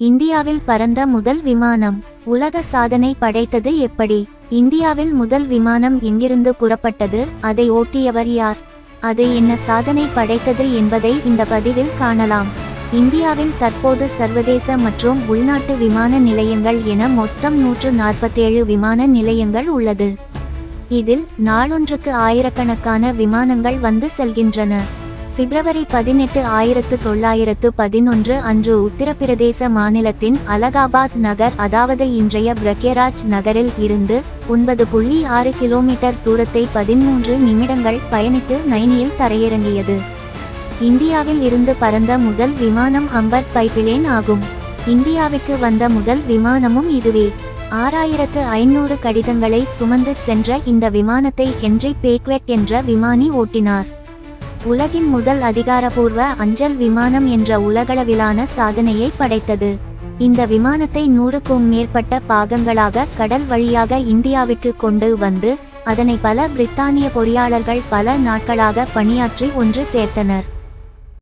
இந்தியாவில் பறந்த முதல் விமானம் உலக சாதனை படைத்தது எப்படி? இந்தியாவில் முதல் விமானம் எங்கிருந்து புறப்பட்டது? அதை ஓட்டியவர் யார்? அது என்ன சாதனை படைத்தது என்பதை இந்த பதிவில் காணலாம். இந்தியாவில் தற்போது சர்வதேச மற்றும் உள்நாட்டு விமான நிலையங்கள் என மொத்தம் நூற்று நாற்பத்தேழு விமான நிலையங்கள் உள்ளது. இதில் நாளொன்றுக்கு ஆயிரக்கணக்கான விமானங்கள் வந்து செல்கின்றன. பிப்ரவரி பதினெட்டு ஆயிரத்து தொள்ளாயிரத்து பதினொன்று அன்று உத்தரப்பிரதேச மாநிலத்தின் அலகாபாத் நகர் அதாவது இன்றைய பிரக்யராஜ் நகரில் இருந்து ஒன்பது புள்ளி ஆறு கிலோமீட்டர் தூரத்தை பதிமூன்று நிமிடங்கள் பயணித்து நைனியில் தரையிறங்கியது. இந்தியாவில் இருந்து பறந்த முதல் விமானம் அம்பர் பைப்பிலேன் ஆகும். இந்தியாவுக்கு வந்த முதல் விமானமும் இதுவே. ஆறாயிரத்து ஐநூறு கடிதங்களை சுமந்து சென்ற இந்த விமானத்தை ஹென்றி பேக்வெட் என்ற விமானி ஓட்டினார். உலகின் முதல் அதிகாரபூர்வ அஞ்சல் விமானம் என்ற உலகளவிலான சாதனையை படைத்தது. இந்த விமானத்தை நூறுக்கும் மேற்பட்ட பாகங்களாக கடல் வழியாக இந்தியாவிற்கு கொண்டு வந்து அதனை பல பிரித்தானிய பொறியாளர்கள் பல நாட்களாக பணியாற்றி ஒன்று சேர்த்தனர்.